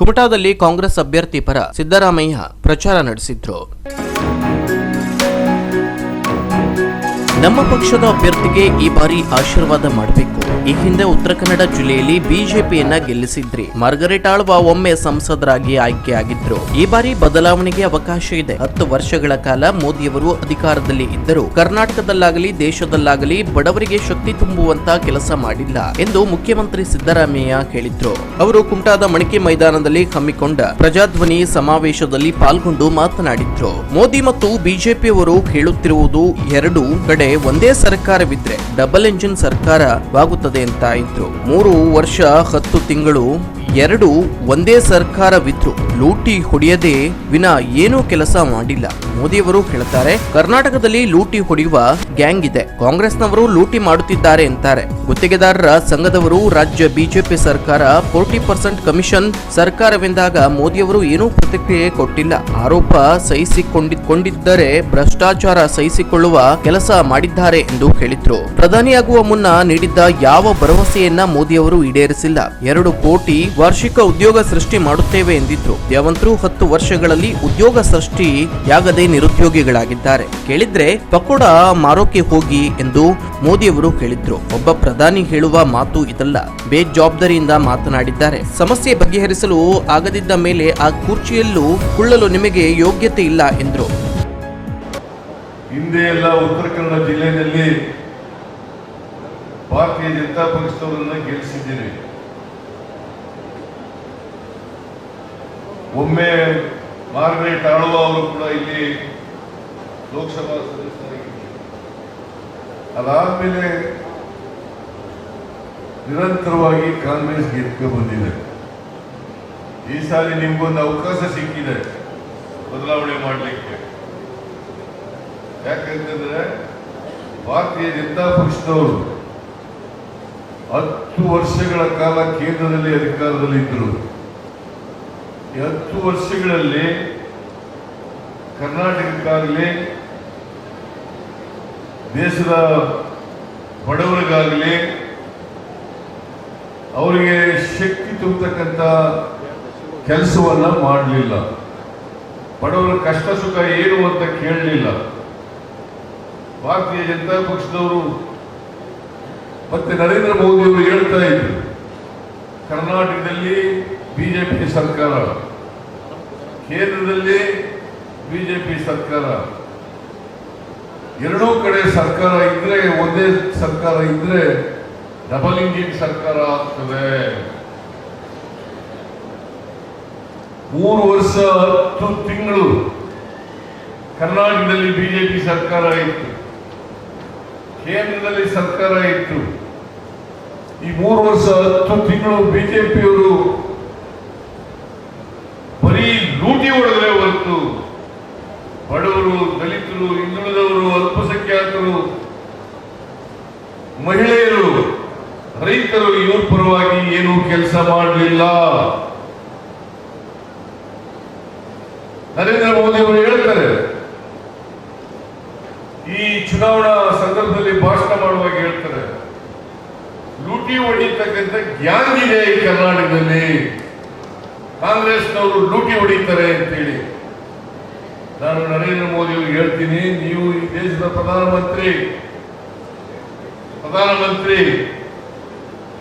ಕುಮಟಾದಲ್ಲಿ ಕಾಂಗ್ರೆಸ್ ಅಭ್ಯರ್ಥಿ ಪರ ಸಿದ್ದರಾಮಯ್ಯ ಪ್ರಚಾರ ನಡೆಸಿದ್ರು. ನಮ್ಮ ಪಕ್ಷದ ಅಭ್ಯರ್ಥಿಗೆ ಈ ಬಾರಿ ಆಶೀರ್ವಾದ ಮಾಡಬೇಕು. ಈ ಹಿಂದೆ ಉತ್ತರ ಕನ್ನಡ ಜಿಲ್ಲೆಯಲ್ಲಿ ಬಿಜೆಪಿಯನ್ನ ಗೆಲ್ಲಿಸಿದ್ರಿ. ಮಾರ್ಗರೇಟ್ ಆಳ್ವ ಒಮ್ಮೆ ಸಂಸದರಾಗಿ ಆಯ್ಕೆಯಾಗಿದ್ರು. ಈ ಬಾರಿ ಬದಲಾವಣೆಗೆ ಅವಕಾಶ ಇದೆ. ಹತ್ತು ವರ್ಷಗಳ ಕಾಲ ಮೋದಿಯವರು ಅಧಿಕಾರದಲ್ಲಿ ಇದ್ದರು ಕರ್ನಾಟಕದಲ್ಲಾಗಲಿ, ದೇಶದಲ್ಲಾಗಲಿ ಬಡವರಿಗೆ ಶಕ್ತಿ ತುಂಬುವಂತ ಕೆಲಸ ಮಾಡಿಲ್ಲ ಎಂದು ಮುಖ್ಯಮಂತ್ರಿ ಸಿದ್ದರಾಮಯ್ಯ ಹೇಳಿದ್ರು. ಅವರು ಕುಮಟಾದ ಮಣಿಕೆ ಮೈದಾನದಲ್ಲಿ ಹಮ್ಮಿಕೊಂಡ ಪ್ರಜಾಧ್ವನಿ ಸಮಾವೇಶದಲ್ಲಿ ಪಾಲ್ಗೊಂಡು ಮಾತನಾಡಿದ್ರು. ಮೋದಿ ಮತ್ತು ಬಿಜೆಪಿಯವರು ಹೇಳುತ್ತಿರುವುದು ಎರಡು ಕಡೆ ಒಂದೇ ಸರ್ಕಾರವಿದ್ರೆ ಡಬಲ್ ಎಂಜಿನ್ ಸರ್ಕಾರವಾಗುತ್ತದೆ ಅಂತ ಇದ್ರು. ಮೂರು ವರ್ಷ ಹತ್ತು ತಿಂಗಳು ಎರಡು ಒಂದೇ ಸರ್ಕಾರವಿದ್ರು ಲೂಟಿ ಹೊಡೆಯದೆ ವಿನ ಏನೂ ಕೆಲಸ ಮಾಡಿಲ್ಲ. ಮೋದಿಯವರು ಹೇಳ್ತಾರೆ, ಕರ್ನಾಟಕದಲ್ಲಿ ಲೂಟಿ ಹೊಡೆಯುವ ಗ್ಯಾಂಗ್ ಇದೆ. ಕಾಂಗ್ರೆಸ್ನವರು ಲೂಟಿ ಮಾಡುತ್ತಿದ್ದಾರೆ ಅಂತಾರೆ. ಗುತ್ತಿಗೆದಾರರ ಸಂಘದವರು ರಾಜ್ಯ ಬಿಜೆಪಿ ಸರ್ಕಾರ ಫೋರ್ಟಿ ಪರ್ಸೆಂಟ್ ಕಮಿಷನ್ ಸರ್ಕಾರವೆಂದಾಗ ಮೋದಿಯವರು ಏನೂ ಪ್ರತಿಕ್ರಿಯೆ ಕೊಟ್ಟಿಲ್ಲ. ಆರೋಪ ಸಹಿಸಿಕೊಂಡಿದ್ದರೆ, ಭ್ರಷ್ಟಾಚಾರ ಸಹಿಸಿಕೊಳ್ಳುವ ಕೆಲಸ ಮಾಡಿದ್ದಾರೆ ಎಂದು ಹೇಳಿದ್ರು. ಪ್ರಧಾನಿಯಾಗುವ ಮುನ್ನ ನೀಡಿದ್ದ ಯಾವ ಭರವಸೆಯನ್ನ ಮೋದಿಯವರು ಈಡೇರಿಸಿಲ್ಲ. ಎರಡು ಕೋಟಿ ವಾರ್ಷಿಕ ಉದ್ಯೋಗ ಸೃಷ್ಟಿ ಮಾಡುತ್ತೇವೆ ಎಂದಿದ್ರು. ಯಾವಂತರೂ ಹತ್ತು ವರ್ಷಗಳಲ್ಲಿ ಉದ್ಯೋಗ ಸೃಷ್ಟಿಯಾಗದೆ ನಿರುದ್ಯೋಗಿಗಳಾಗಿದ್ದಾರೆ. ಕೇಳಿದ್ರೆ ಪಕೋಡ ಮಾರೋಕೆ ಹೋಗಿ ಎಂದು ಮೋದಿಯವರು ಹೇಳಿದ್ರು. ಒಬ್ಬ ಪ್ರಧಾನಿ ಹೇಳುವ ಮಾತು ಇದಲ್ಲ. ಬೇಜವಾಬ್ದಾರಿಯಿಂದ ಮಾತನಾಡಿದ್ದಾರೆ. ಸಮಸ್ಯೆ ಬಗೆಹರಿಸಲು ಆಗದಿದ್ದ ಮೇಲೆ ಆ ಕುರ್ಚಿಯಲ್ಲೂ ಕುಳ್ಳಲು ನಿಮಗೆ ಯೋಗ್ಯತೆ ಇಲ್ಲ ಎಂದರು. ಹಿಂದೆ ಎಲ್ಲ ಉತ್ತರ ಕನ್ನಡ ಜಿಲ್ಲೆಯಲ್ಲಿ ಭಾರತೀಯ ಜನತಾ ಪಕ್ಷದವರನ್ನ ಗೆಲ್ಲಿಸಿದ್ದೀರಿ. ಒಮ್ಮೆ ಮಾರ್ಗರೇಟ್ ಆಳುವ ಅವರು ಕೂಡ ಇಲ್ಲಿ ಲೋಕಸಭಾ ಸದಸ್ಯರಾಗಿದ್ದರು. ಅದಾದ್ಮೇಲೆ ನಿರಂತರವಾಗಿ ಕಾಂಗ್ರೆಸ್ ಗೆದ್ದು ಬಂದಿದೆ. ಈ ಸಾರಿ ನಿಮ್ಗೊಂದು ಅವಕಾಶ ಸಿಕ್ಕಿದೆ ಬದಲಾವಣೆ ಮಾಡಲಿಕ್ಕೆ. ಯಾಕಂತಂದ್ರೆ ಭಾರತೀಯ ಜನತಾ ಪಕ್ಷದವರು ಹತ್ತು ವರ್ಷಗಳ ಕಾಲ ಕೇಂದ್ರದಲ್ಲಿ ಅಧಿಕಾರದಲ್ಲಿ ಇದ್ದರು ಹತ್ತು ವರ್ಷಗಳಲ್ಲಿ ಕರ್ನಾಟಕಕ್ಕಾಗಲಿ, ದೇಶದ ಬಡವರಿಗಾಗಲಿ ಅವರಿಗೆ ಶಕ್ತಿ ತುಂಬತಕ್ಕಂಥ ಕೆಲಸವನ್ನ ಮಾಡಲಿಲ್ಲ. ಬಡವರ ಕಷ್ಟ ಸುಖ ಏನು ಅಂತ ಕೇಳಲಿಲ್ಲ. ಭಾರತೀಯ ಜನತಾ ಪಕ್ಷದವರು ಮತ್ತೆ ನರೇಂದ್ರ ಮೋದಿಯವರು ಹೇಳ್ತಾ ಇದ್ರು, ಕರ್ನಾಟಕದಲ್ಲಿ ಬಿಜೆಪಿ ಸರ್ಕಾರ. ಕೇಂದ್ರದಲ್ಲಿ ಬಿಜೆಪಿ ಸರ್ಕಾರ, ಎರಡೂ ಕಡೆ ಸರ್ಕಾರ ಇದ್ರೆ, ಒಂದೇ ಸರ್ಕಾರ ಇದ್ರೆ ಡಬಲ್ ಇಂಜಿನ್ ಸರ್ಕಾರ ಆಗ್ತದೆ. ಮೂರು ವರ್ಷ ಹತ್ತು ತಿಂಗಳು ಕರ್ನಾಟಕದಲ್ಲಿ ಬಿಜೆಪಿ ಸರ್ಕಾರ ಇತ್ತು. ಕೇಂದ್ರದಲ್ಲಿ ಸರ್ಕಾರ ಇತ್ತು. ಈ ಮೂರು ವರ್ಷ ಹತ್ತು ತಿಂಗಳು ಬಿಜೆಪಿಯವರು ಬರೀ ಲೂಟಿ ಬಡವರು, ದಲಿತರು, ಹಿಂದುಳಿದವರು, ಅಲ್ಪಸಂಖ್ಯಾತರು, ಮಹಿಳೆಯರು, ರೈತರು, ಇವ್ರ ಪರವಾಗಿ ಏನು ಕೆಲಸ ಮಾಡಲಿಲ್ಲ. ನರೇಂದ್ರ ಮೋದಿ ಅವರು ಹೇಳ್ತಾರೆ, ಈ ಚುನಾವಣಾ ಸಂದರ್ಭದಲ್ಲಿ ಭಾಷಣ ಮಾಡುವಾಗ ಹೇಳ್ತಾರೆ, ಲೂಟಿ ಹೊಡಿತಕ್ಕಂಥ ಗ್ಯಾಂಗ್ ಇದೆ ಕರ್ನಾಟಕದಲ್ಲಿ. ಕಾಂಗ್ರೆಸ್ನವರು ಲೂಟಿ ಹೊಡಿತಾರೆ ಅಂತೇಳಿ. ನಾನು ನರೇಂದ್ರ ಮೋದಿ ಅವರಿಗೆ ಹೇಳ್ತೀನಿ ನೀವು ಈ ದೇಶದ ಪ್ರಧಾನಮಂತ್ರಿ ಪ್ರಧಾನಮಂತ್ರಿ